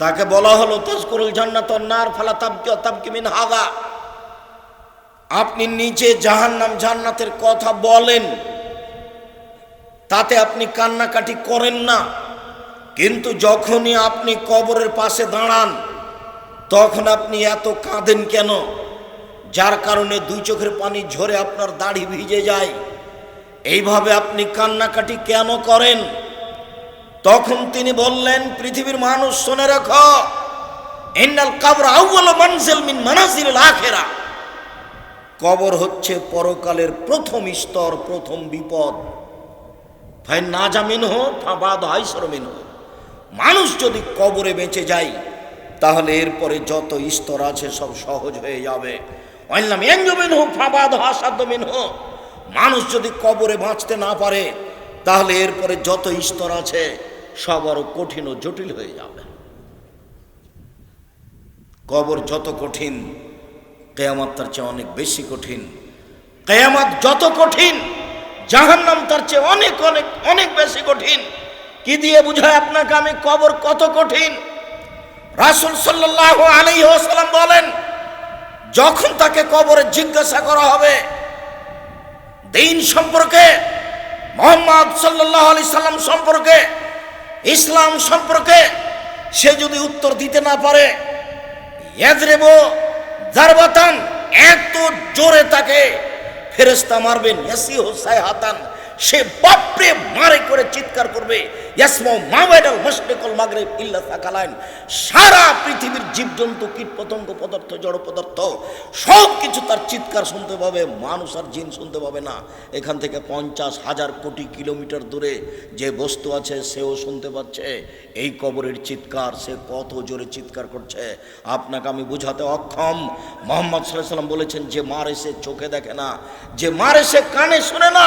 তাকে বলা হলো তস্করুল জান্নাত নার, ফালা তাবকি তাবকি মিন হাগা আপনি নিচে জাহান্নাম জান্নাতের কথা বলেন, তাতে আপনি কান্নাকাটি করেন না। কিন্তু যখনই আপনি কবরের পাশে দাঁড়ান, তখন আপনি এত কাঁদেন কেন? যার কারণে দুই চোখের পানি ঝরে আপনার দাড়ি ভিজে যায়। এইভাবে আপনি কান্নাকাটি কেন করেন? তখন তিনি বললেন, পৃথিবীর মানুষ শুনে রাখো কাবর হচ্ছে পরকালের প্রথম স্তর, প্রথম বিপদ। না জামিন হো হো মানুষ যদি কবরে বেঁচে যায়, তাহলে এরপরে যত স্তর আছে সব সহজ হয়ে যাবে। হোক মানুষ যদি কবরে বাঁচতে না পারে, তাহলে এরপরে যত স্তর আছে সব আরও কঠিন ও জটিল হয়ে যাবে। কবর যত কঠিন, কেয়ামাত তার চেয়ে অনেক বেশি কঠিন। কেয়ামাত যত কঠিন, জাহান্নাম তার চেয়ে অনেক অনেক অনেক বেশি কঠিন। কি দিয়ে বুঝায় আপনাকে আমি? কবর কত কঠিন? রাসুল সাল্লাহ আলী সাল্লাম বলেন, যখন তাকে কবরে জিজ্ঞাসা করা হবে, দিন সম্পর্কে, মোহাম্মদ সাল্লাহ আলি সাল্লাম সম্পর্কে ইসলাম সম্পর্কে সে যদি উত্তর দিতে না পারে এত জোরে তাকে ফেরেস্তা মারবেন হোসাই হাতান সে বাপরে মারে করে চিৎকার করবে। সারা পৃথিবীর জীবজন্তু কীট পতঙ্গ পদার্থ, জড় পদার্থ সব কিছু তার চিৎকার শুনতে পাবে, মানুষ আর জিন শুনতে পাবে না। এখান থেকে পঞ্চাশ হাজার কোটি কিলোমিটার দূরে যে বস্তু আছে, সেও শুনতে পাচ্ছে। এই কবরের চিৎকার, সে কত জোরে চিৎকার করছে। আপনাকে আমি বুঝাতে অক্ষম। মোহাম্মদ সাল্লাম বলেছেন, যে মারে সে চোখে দেখে না, যে মারে সে কানে শুনে না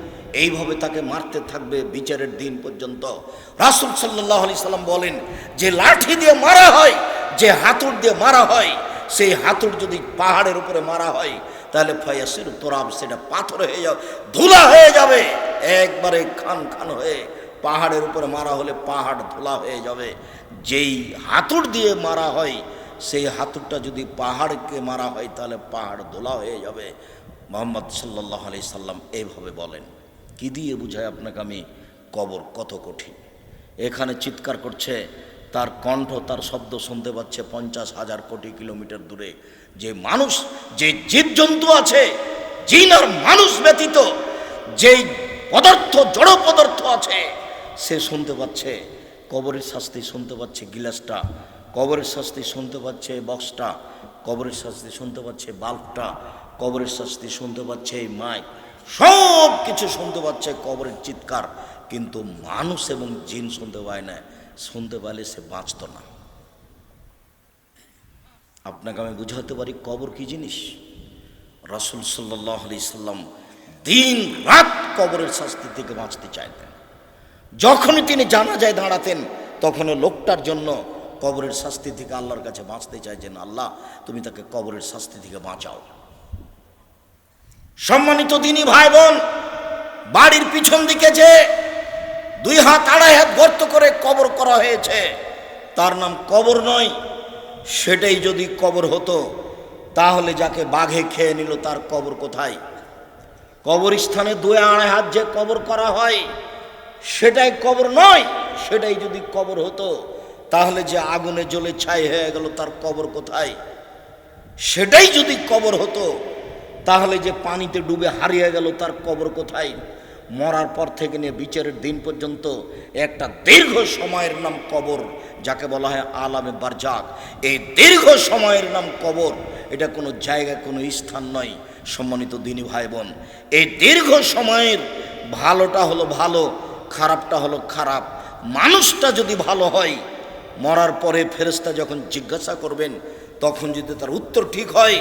এইভাবে তাকে মারতে থাকবে বিচারের দিন পর্যন্ত। রাসুল সাল্লাহ আলি সাল্লাম বলেন, যে লাঠি দিয়ে মারা হয়, যে হাতুড় দিয়ে মারা হয়, সেই হাতুড় যদি পাহাড়ের উপরে মারা হয়, তাহলে ফয়াসির তোরাব সেটা পাথর হয়ে যাবে ধুলা হয়ে যাবে। একবারে খান খান হয়ে পাহাড়ের উপরে মারা হলে পাহাড় ধুলা হয়ে যাবে। যেই হাতুড় দিয়ে মারা হয়, সেই হাতুড়টা যদি পাহাড়কে মারা হয়, তাহলে পাহাড় ধুলা হয়ে যাবে। মোহাম্মদ সাল্লাহ আলি সাল্লাম এইভাবে বলেন। কি দিয়ে বুঝায় আপনাকে আমি কবর? কত কঠিন। এখানে চিৎকার করছে, তার কণ্ঠ, তার শব্দ শুনতে পাচ্ছে পঞ্চাশ হাজার কোটি কিলোমিটার দূরে। যে মানুষ, যে জীবজন্তু আছে, জিন আর মানুষ ব্যতীত, যেই পদার্থ, জড় পদার্থ আছে, সে শুনতে পাচ্ছে, কবরের শাস্তি শুনতে পাচ্ছে গিলাসটা, কবরের শাস্তি শুনতে পাচ্ছে বক্সটা, কবরের শাস্তি শুনতে পাচ্ছে বাল্বটা, কবরের শাস্তি শুনতে পাচ্ছে এই মাইক। সব কিছু শুনতে পাচ্ছে, কবরের চিৎকার। কিন্তু মানুষ এবং জিন শুনতে পায় না, শুনতে পারলে সে বাঁচত না। আপনাকে আমি বুঝাতে পারি কবর কি জিনিস? রসুল সাল্লাহ আলি সাল্লাম দিন রাত কবরের শাস্তি থেকে বাঁচতে চাইতেন। যখনই তিনি জানা যায় দাঁড়াতেন তখন লোকটার জন্য কবরের শাস্তি থেকে আল্লাহর কাছে বাঁচতে চাইছেন আল্লাহ, তুমি তাকে কবরের শাস্তি থেকে বাঁচাও। সম্মানিত দিনী ভাই বোন, বাড়ির পিছন দিকে যে দুই হাত, আড়াই হাত গর্ত করে কবর করা হয়েছে, তার নাম কবর নয়, সেটাই যদি কবর হতো, তাহলে যাকে বাঘে খেয়ে নিল তার কবর কোথায়? কবরস্থানে দুই আড়াই হাত যে কবর করা হয়, সেটাই কবর নয়, সেটাই যদি কবর হতো, তাহলে যে আগুনে জ্বলে ছাই হয়ে গেল তার কবর কোথায়? সেটাই যদি কবর হতো তাহলে যে পানিতে ডুবে হারিয়ে গেল তার কবর কোথায়? মরার পর থেকে নিয়ে বিচারের দিন পর্যন্ত একটা দীর্ঘ সময়ের নাম কবর, যাকে বলা হয় আলামে বারজাক। এই দীর্ঘ সময়ের নাম কবর, এটা কোনো জায়গা কোনো স্থান নয়, সম্মানিত দিনী ভাই বোন এই দীর্ঘ সময়ের ভালোটা হলো ভালো, খারাপটা হলো খারাপ। মানুষটা যদি ভালো হয়, মরার পরে ফেরেস্তা যখন জিজ্ঞাসা করবেন, তখন যদি তার উত্তর ঠিক হয়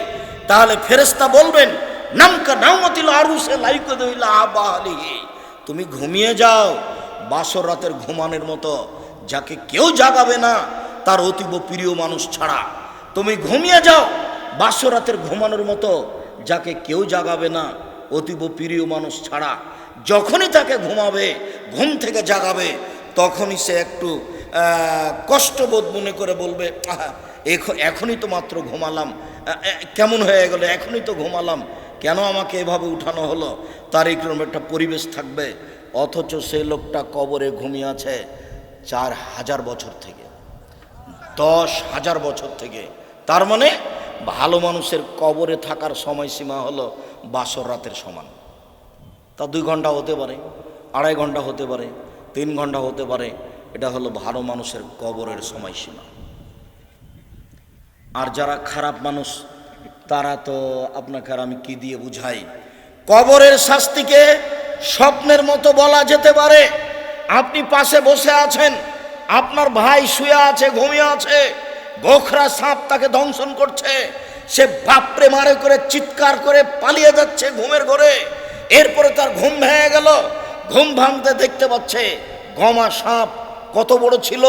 তাহলে ফেরেস্তা বলবেন, নামকা নামতিল আরুসে লাইক দইলা তুমি ঘুমিয়ে যাও, বাসর রাতের ঘুমানোর মতো। যাকে কেউ জাগাবে না, তার অতীব প্রিয় মানুষ ছাড়া। তুমি ঘুমিয়ে যাও, বাসর রাতের ঘুমানোর মতো। যাকে কেউ জাগাবে না, অতীব প্রিয় মানুষ ছাড়া। যখনই তাকে ঘুমাবে, ঘুম থেকে জাগাবে, তখনই সে একটু কষ্টবোধ মনে করে বলবে এখনই তো মাত্র ঘুমালাম কেমন হয়ে গেল? এখনই তো ঘুমালাম। কেন আমাকে এভাবে উঠানো হলো? তার এইরকম একটা পরিবেশ থাকবে। অথচ সে লোকটা কবরে ঘুমিয়ে আছে চার হাজার বছর থেকে। দশ হাজার বছর থেকে। তার মানে ভালো মানুষের কবরে থাকার সময়সীমা হলো বাসর রাতের সমান। তা দুই ঘণ্টা হতে পারে, আড়াই ঘণ্টা হতে পারে, তিন ঘণ্টা হতে পারে। এটা হলো ভালো মানুষের কবরের সময়সীমা। আর যারা খারাপ মানুষ, তারা তো আপনাকে আর আমি কি দিয়ে বুঝাই? কবরের শাস্তিকে স্বপ্নের মতো বলা যেতে পারে। আপনি পাশে বসে আছেন, আপনার ভাই শুয়ে আছে, ঘুমিয়ে আছে, গোখরা সাপ তাকে দংশন করছে, সে বাপরে মারে করে, চিৎকার করে পালিয়ে যাচ্ছে ঘুমের ঘরে। এরপরে তার ঘুম ভেঙে গেল, ঘুম ভাঙতে দেখতে পাচ্ছে গমা সাপ কত বড় ছিল,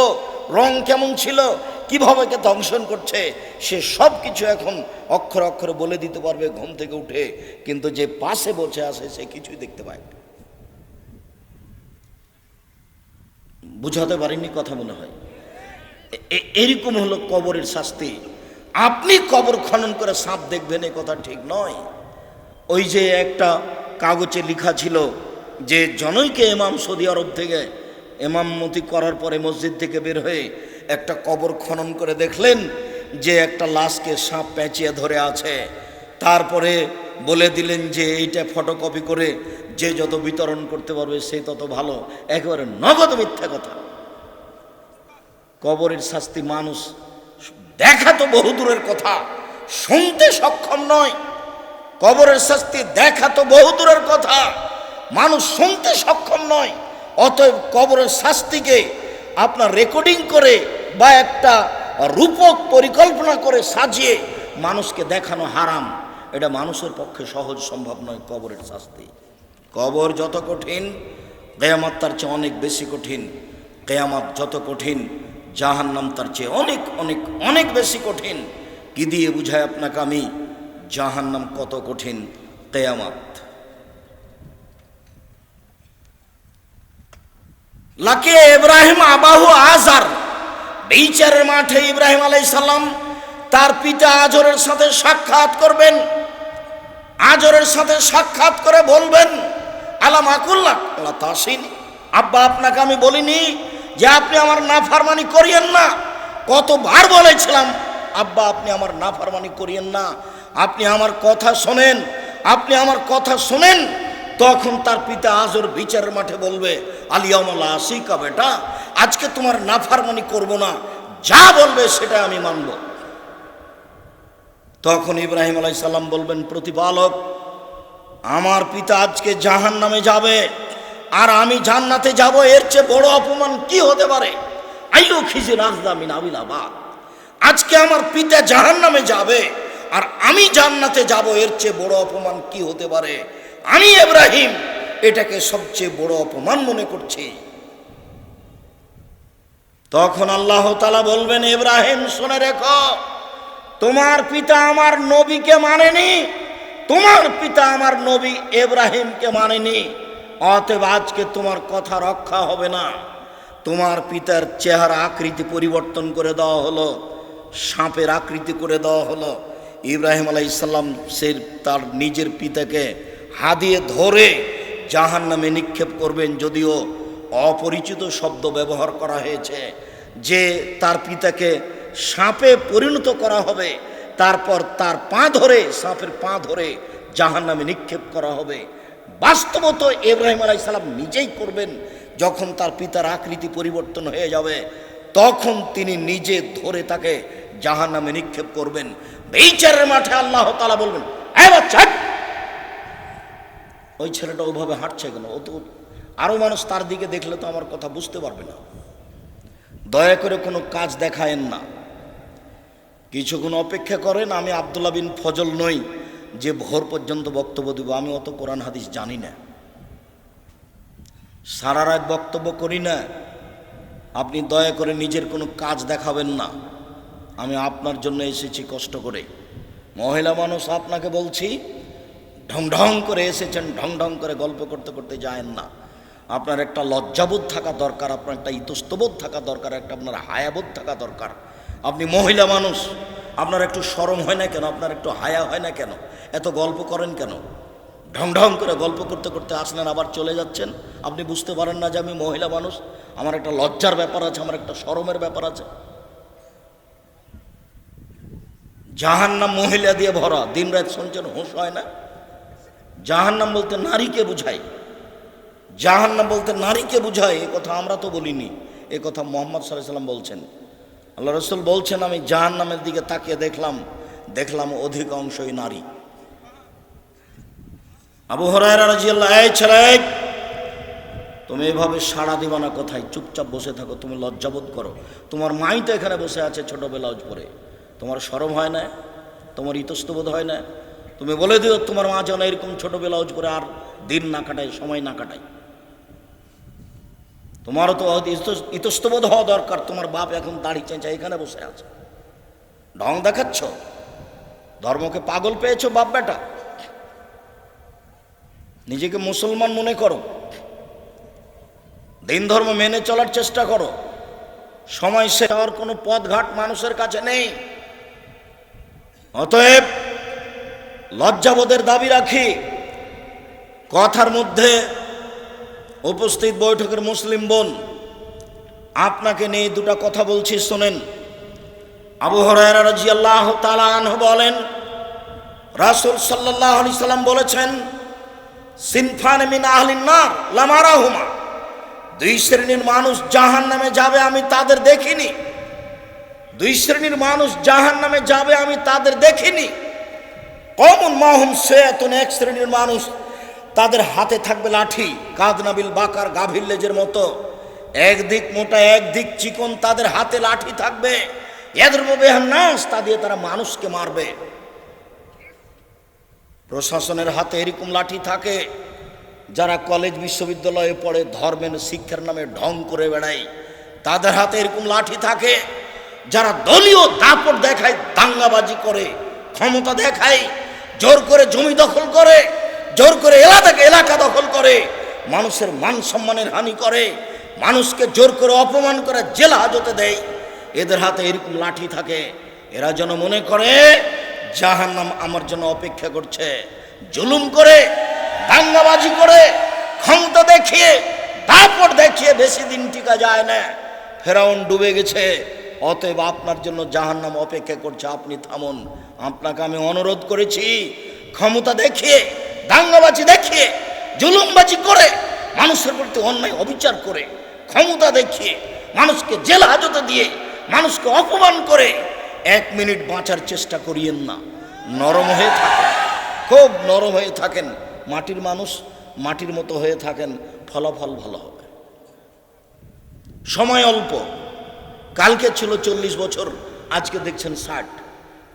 রং কেমন ছিল কীভাবে দংশন করছে, সে সব কিছু এখন অক্ষর অক্ষরে বলে দিতে পারবে ঘুম থেকে উঠে, কিন্তু যে পাশে বসে আসে সে কিছুই দেখতে পায় না। বুঝাতে পারিনি কথা মনে হয়। এরকম হলো কবরের শাস্তি। আপনি কবর খনন করে সাপ দেখবেন, এ কথা ঠিক নয়। ওই যে একটা কাগজে লেখা ছিল যে, জনৈকে এমাম সৌদি আরব থেকে ইমামতি করার পরে মসজিদ থেকে বের হয়ে একটা কবর খনন করে দেখলেন যে একটা লাশকে সাপ পেঁচিয়ে ধরে আছে। তারপরে বলে দিলেন যে এইটা ফটোকপি করে যে যত বিতরণ করতে পারবে সে তত ভালো। একেবারে নগদ মিথ্যা কথা। কবরের শাস্তি মানুষ দেখা তো বহু দূরের কথা, শুনতে সক্ষম নয়। কবরের শাস্তি দেখা তো বহু দূরের কথা, মানুষ শুনতে সক্ষম নয়। অতএব কবরের শাস্তিকে আপনার রেকর্ডিং করে বা একটা রূপক পরিকল্পনা করে সাজিয়ে মানুষকে দেখানো হারাম, এটা মানুষের পক্ষে সহজ সম্ভব নয় কবরের শাস্তি। কবর যত কঠিন, কেয়ামাত তার চেয়ে অনেক বেশি কঠিন। কেয়ামাত যত কঠিন, জাহান্নাম তার চেয়ে অনেক অনেক অনেক বেশি কঠিন। কি দিয়ে বুঝায় আপনাকে আমি? জাহান্নাম কত কঠিন? কেয়ামাত। লাকে ইব্রাহিম আবাহু আজার বিচারের মাঠে ইব্রাহিম আলাই সাল্লাম তার পিতা আজরের সাথে সাক্ষাৎ করবেন। আজরের সাথে সাক্ষাৎ করে বলবেন, আলাম আল্লাহ তাসিন আব্বা, আপনাকে আমি বলিনি যে আপনি আমার নাফারমানি করিয়েন না। কতবার বলেছিলাম, আব্বা, আপনি আমার নাফারমানি করিয়েন না। আপনি আমার কথা শোনেন, আপনি আমার কথা শোনেন। তখন তার পিতা আজর বিচারের মাঠে বলবে আলিয়ামলা আসিকা বেটা আজকে তোমার নাফারমানি করব না, যা বলবে সেটা আমি মানব। তখন ইব্রাহিম আলাই সাল্লাম বলবেন, প্রতিপালক, আমার পিতা আজকে জাহান নামে যাবে, আর আমি জান্নাতে যাব, এর চেয়ে বড় অপমান কি হতে পারে? আইও খিজি রাজদামিন আবিলাবাদ আজকে আমার পিতা জাহান নামে যাবে, আর আমি জান্নাতে যাব, এর চেয়ে বড় অপমান কি হতে পারে? আমি ইব্রাহিম, এটাকে সবচেয়ে বড় অপমান মনে করছি। তখন আল্লাহ তালা বলবেন, ইব্রাহিম, শুনে রেখো, তোমার পিতা আমার নবীকে মানেনি, তোমার পিতা আমার নবী এব্রাহিমকে মানেনি, অতএব আজকে তোমার কথা রক্ষা হবে না। তোমার পিতার চেহারা আকৃতি পরিবর্তন করে দেওয়া হলো, সাপের আকৃতি করে দেওয়া হলো। ইব্রাহিম আলাই ইসাল্লাম সে তার নিজের পিতাকে হাদিয়ে ধরে জাহান নামে নিক্ষেপ করবেন, যদিও অপরিচিত শব্দ ব্যবহার করা হয়েছে, যে তার পিতাকে সাপে পরিণত করা হবে, তারপর তার পা ধরে, সাপের পা ধরে জাহান নামে নিক্ষেপ করা হবে। বাস্তবত ইব্রাহিম আলাইসাল্লাম নিজেই করবেন, যখন তার পিতার আকৃতি পরিবর্তন হয়ে যাবে, তখন তিনি নিজে ধরে তাকে জাহান নামে নিক্ষেপ করবেন। বেচারের মাঠে আল্লাহ তালা বলবেন, "এই ওই ছেলেটা ওইভাবে হাঁটছে কেন? ও আরও মানুষ তার দিকে দেখলে তো আমার কথা বুঝতে পারবে না। দয়া করে কোনো কাজ দেখায়েন না। কিছুক্ষণ অপেক্ষা করেন, আমি আবদুল্লাহ বিন ফজল নই, যে ভোর পর্যন্ত বক্তব্য দিব, আমি অত কোরআন হাদিস জানি না। সারা রাত বক্তব্য করি না। আপনি দয়া করে নিজের কোনো কাজ দেখাবেন না। আমি আপনার জন্য এসেছি কষ্ট করে। মহিলা মানুষ, আপনাকে বলছি, ঢং ঢং করে এসেছেন, ঢং ঢং করে গল্প করতে করতে যায়েন না। আপনার একটা লজ্জাবোধ থাকা দরকার, আপনার একটা ইতস্তবোধ থাকা দরকার, একটা আপনার হায়াবোধ থাকা দরকার। আপনি মহিলা মানুষ, আপনার একটু সরম হয় না কেন? আপনার একটু হায়া হয় না কেন? এত গল্প করেন কেন? ঢং ঢং করে গল্প করতে করতে আসলেন, আবার চলে যাচ্ছেন। আপনি বুঝতে পারেন না যে আমি মহিলা মানুষ, আমার একটা লজ্জার ব্যাপার আছে, আমার একটা সরমের ব্যাপার আছে। জাহান্নাম মহিলা দিয়ে ভরা দিন রাত শুনছেন, হুঁশ হয় না? জাহান্নাম বলতে নারীকে বুঝায় জাহান্নাম বলতে নারীকে বুঝায়, এ কথা আমরা তো বলিনি। এ কথা মোহাম্মদ সাল্লাম বলছেন। আল্লাহ রসুল বলছেন, আমি জাহান্নামের দিকে তাকিয়ে দেখলাম দেখলাম অধিকাংশই নারী। আবু ছেলে, তুমি এভাবে সাড়া দিবা না কোথায়? চুপচাপ বসে থাকো, তুমি লজ্জাবোধ করো। তোমার মাই তো এখানে বসে আছে ছোট ব্লাউজ পরে তোমার সরম হয় না, তোমার ইতস্তবোধ হয় না। তুমি বলে দিও, তোমার মা যেন এরকম ছোট ব্লাউজ পরে আর দিন না কাটায়, সময় না কাটায়। তোমারও তো ইতস্তবোধ হওয়া দরকার। তোমার বাপ এখন দাড়ি চেঁচা এখানে বসে আছে। ঢং দেখাচ্ছ? ধর্মকে পাগল পেয়েছ বাপ বেটা? নিজেকে মুসলমান মনে করো। দিন ধর্ম মেনে চলার চেষ্টা করো। সময় সে হওয়ার কোনো পথঘাট মানুষের কাছে নেই। অতএব লজ্জাবোধের দাবি রাখি। কথার মধ্যে উপস্থিত বৈঠকের মুসলিম বোন, আপনাকে নিয়ে দুটা কথা বলছি, শোনেন। আবু হরায়রা রাজিয়াল্লাহ তালাহ বলেন, রাসুল সাল্লাল্লাহু আলাইহি সাল্লাম বলেছেন, সিনফান মিন আহলিন নার লামারাহুমা। দুই শ্রেণির মানুষ জাহান নামে যাবে, আমি তাদের দেখিনি। দুই শ্রেণির মানুষ জাহান নামে যাবে, আমি তাদের দেখিনি। কমন মাহুম সেতুন, এক শ্রেণির মানুষ তাদের হাতে থাকবে লাঠি কাদনাবিল বাকার গাভীর লেজের মতো। একদিক মোটা, একদিক চিকন, তাদের হাতে লাঠি থাকবে। এদের নাস তা দিয়ে তারা মানুষকে মারবে। প্রশাসনের হাতে এরকম লাঠি থাকে, যারা কলেজ বিশ্ববিদ্যালয়ে পড়ে, ধর্মের শিক্ষার নামে ঢং করে বেড়ায়। তাদের হাতে এরকম লাঠি থাকে, যারা দলীয় দাপট দেখায়, দাঙ্গাবাজি করে, ক্ষমতা দেখায়, জোর করে জমি দখল করে। জোর করে এলাকাকে এলাকা দখল করে। মানুষের মান সম্মানের হানি করে। মানুষকে জোর করে অপমান করে জেল হাজতে দেয়। এদের হাতে এরকম লাঠি থাকে। এরা যেন মনে করে, জাহান্নাম আমার জন্য অপেক্ষা করছে। জুলুম করে, দাঙ্গাবাজি করে, ক্ষমতা দেখিয়ে তারপর দেখিয়ে বেশি দিন টিকা যায় না। ফেরাউন ডুবে গেছে। অতএব আপনার জন্য জাহান্নাম অপেক্ষা করছে। আপনি থামুন। আপনাকে আমি অনুরোধ করেছি, ক্ষমতা দেখিয়ে দাঙ্গাবাজি দেখিয়ে, জুলুমবাজি করে, মানুষের প্রতি অন্যায় অবিচার করে, ক্ষমতা দেখিয়ে, মানুষকে জেল হাজতে দিয়ে, মানুষকে অপমান করে, এক মিনিট বাঁচার চেষ্টা করিয়েন না। নরম হয়ে থাকেন। খুব নরম হয়ে থাকেন। মাটির মানুষ মাটির মতো হয়ে থাকেন। ফলাফল ভালো হবে। সময় অল্প। কালকে ছিল চল্লিশ বছর, আজকে দেখছেন ষাট।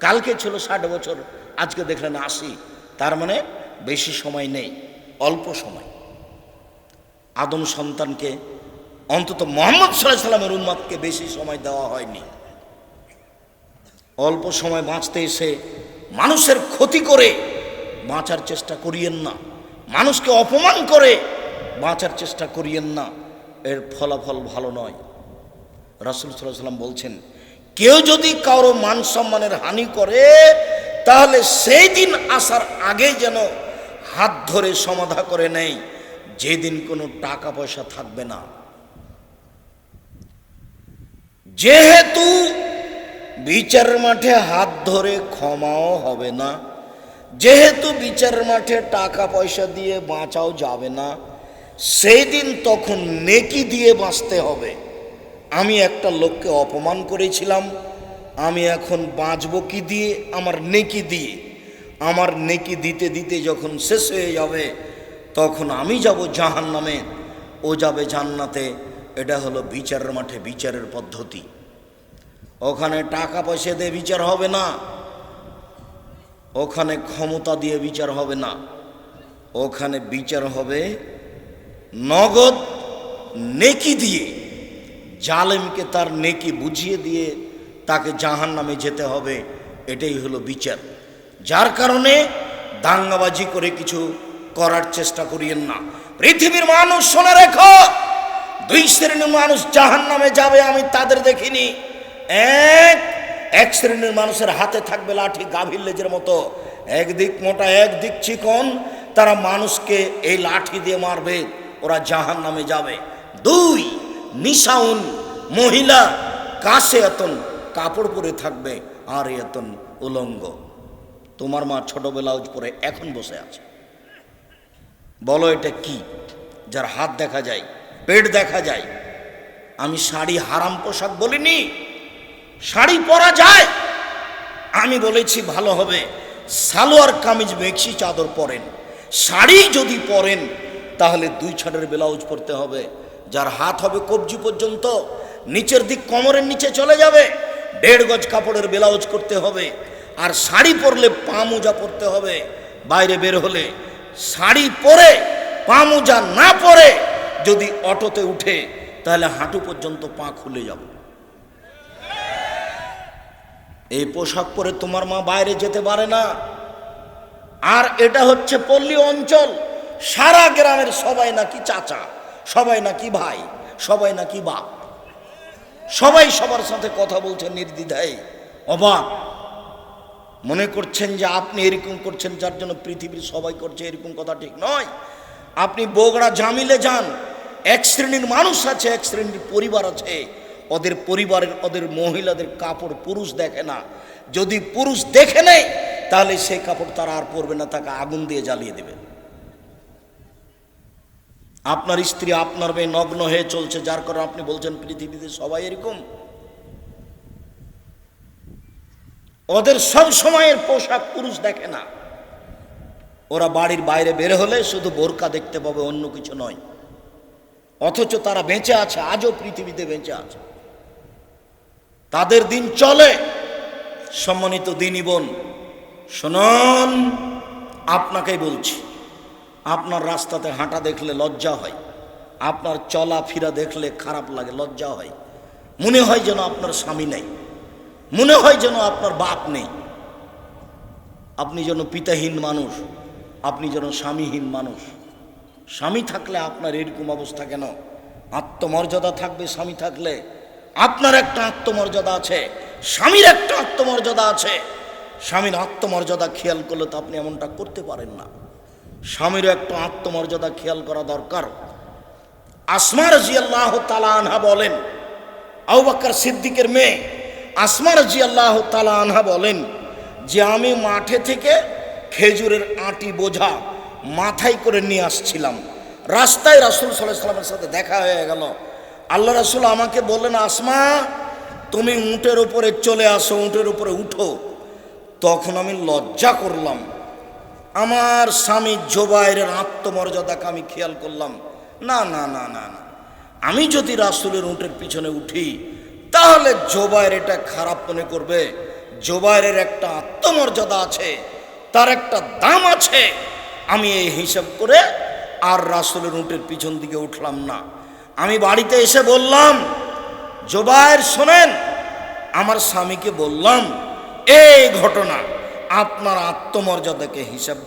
কালকে ছিল ষাট বছর, আজকে দেখলেন আশি। তার মানে বেশি সময় নেই, অল্প সময়। আদম সন্তানকে অন্তত মোহাম্মদ সাল্লাহ সাল্লামের উম্মাদকে বেশি সময় দেওয়া হয়নি। অল্প সময় বাঁচতে এসে মানুষের ক্ষতি করে বাঁচার চেষ্টা করিয়েন না। মানুষকে অপমান করে বাঁচার চেষ্টা করিয়েন না। এর ফলাফল ভালো নয়। রাসুল সাল্লাহ সাল্লাম বলছেন, কেউ যদি কারও মান সম্মানের হানি করে, তাহলে সেই দিন আসার আগে যেন হাত ধরে সমাধা করে নেয় যেদিন কোনো টাকা পয়সা থাকবে না। যেহেতু বিচার মাঠে হাত ধরে ক্ষমাও হবে না, যেহেতু বিচার মাঠে টাকা পয়সা দিয়ে বাঁচাও যাবে না সেই দিন তখন নেকি দিয়ে বাঁচতে হবে। আমি একটা লোককে অপমান করেছিলাম, আমি এখন বাঁচব কি দিয়ে? আমার নেকি দিয়ে। আমার নেকি দিতে দিতে যখন শেষ হয়ে যাবে, তখন আমি যাব জাহান নামে ও যাবে জান্নাতে। এটা হলো বিচারের মাঠে বিচারের পদ্ধতি। ওখানে টাকা পয়সা দিয়ে বিচার হবে না। ওখানে ক্ষমতা দিয়ে বিচার হবে না। ওখানে বিচার হবে নগদ নেকি দিয়ে। জালেমকে তার নেকি বুঝিয়ে দিয়ে তাকে জাহান নামে যেতে হবে। এটাই হলো বিচার। যার কারণে দাঙ্গাবাজি করে কিছু করার চেষ্টা করিয়েন না। পৃথিবীর মানুষ শোনা রেখো, দুই শ্রেণির মানুষ জাহান নামে যাবে, আমি তাদের দেখিনি। এক এক শ্রেণির মানুষের হাতে থাকবে লাঠি গাভীর লেজের মতো। একদিক মোটা একদিক চিকন, তারা মানুষকে এই লাঠি দিয়ে মারবে, ওরা জাহান নামে যাবে। দুই, নিশাউন মহিলা কাশে এতন কাপড় পরে থাকবে আর এতন উলঙ্গ। তোমার মা ছোট ব্লাউজ পরে এখন বসে আছে। বলো এটা কি? যার হাত দেখা যায়, পেট দেখা যায়। আমি শাড়ি হারাম পোশাক বলিনি, শাড়ি পরা যায়। আমি বলেছি ভালো হবে, সালোয়ার কামিজ মেক্সি চাদর পরেন। শাড়ি যদি পরেন, তাহলে দুই ছাড়ের ব্লাউজ পরতে হবে। যার হাত হবে কবজি পর্যন্ত, নিচের দিক কোমরের নিচে চলে যাবে। দেড় গজ কাপড়ের ব্লাউজ করতে হবে। আর শাড়ি পরলে পা মোজা পরতে হবে। বাইরে বের হলে শাড়ি পরে, পা মোজা না পরে যদি অটোতে উঠে, তাহলে হাঁটু পর্যন্ত পা খুলে যাব। এই পোশাক পরে তোমার মা বাইরে যেতে পারে না। আর এটা হচ্ছে পল্লী অঞ্চল। সারা গ্রামের সবাই নাকি চাচা, সবাই নাকি ভাই, সবাই নাকি বাপ। সবাই সবার সাথে কথা বলছে নির্দ্বিধায়। অবাক। মনে করছেন যে আপনি এরকম করছেন যার জন্য পৃথিবীর সবাই করছে, এরকম কথা ঠিক নয়। আপনি বগড়া জামিলে যান, এক শ্রেণির মানুষ আছে, এক শ্রেণির পরিবার আছে। ওদের পরিবারের, ওদের মহিলাদের কাপড় পুরুষ দেখে না। যদি পুরুষ দেখে নেয়, তাহলে সেই কাপড় তারা আর পরবে না, তাকে আগুন দিয়ে জ্বালিয়ে দেবে। আপনার স্ত্রী, আপনার মেয়ে নগ্ন হয়ে চলছে, যার কারণে আপনি বলছেন পৃথিবীতে সবাই এরকম। ওদের সব সময়ের পোশাক পুরুষ দেখে না। ওরা বাড়ির বাইরে বের হলে শুধু বোরকা দেখতে পাবে, অন্য কিছু নয়। অথচ তারা বেঁচে আছে, আজও পৃথিবীতে বেঁচে আছে। তাদের দিন চলে, সম্মানিত দিনই বোন। শুনুন, আপনাকেই বলছি, আপনার রাস্তাতে হাঁটা দেখলে লজ্জা হয়, আপনার চলা ফিরা দেখলে খারাপ লাগে, লজ্জা হয়। মনে হয় যেন আপনার স্বামী নেই। মনে হয় যেন আপনার বাপ নেই। আপনি যেন পিতাহীন মানুষ, আপনি যেন স্বামীহীন মানুষ। স্বামী থাকলে আপনার এরকম অবস্থা কেন? আত্মমর্যাদা থাকবে স্বামী থাকলে। আপনার একটা আত্মমর্যাদা আছে, স্বামীর একটা আত্মমর্যাদা আছে। স্বামীর আত্মমর্যাদা খেয়াল করলে তো আপনি এমনটা করতে পারেন না। স্বামীরও একটা আত্মমর্যাদা খেয়াল করা দরকার। আসমার রাজি আল্লাহ তালা আনহা বলেন আউবাক্কর সিদ্দিকের মেয়ে আসমা রাজি আল্লাহ তালা আনহা বলেন, যে আমি মাঠে থেকে খেজুরের আটি বোঝা মাথায় করে নিয়ে আসছিলাম। রাস্তায় রাসুল সাল্লামের সাথে দেখা হয়ে গেল। আল্লাহ রাসুল আমাকে বললেন, আসমা, তুমি উঁটের উপরে চলে আসো, উঁটের উপরে উঠো। তখন আমি লজ্জা করলাম। আমার স্বামী জোবাইরের আত্মমর্যাদাকে আমি খেয়াল করলাম। না না না না না। আমি যদি রাসুলের উঁটের পিছনে উঠি তাহলে জোবাইর এটা খারাপ মনে করবে। জোবাইরের একটা আত্মমর্যাদা আছে, তার একটা দাম আছে। আমি এই হিসাব করে আর রাসুলের উঁটের পিছন দিকে উঠলাম না। আমি বাড়িতে এসে বললাম জোবাইর শোনেন, আমার স্বামীকে বললাম, এই ঘটনা আপনার আত্মমর্যাদাকে হিসাব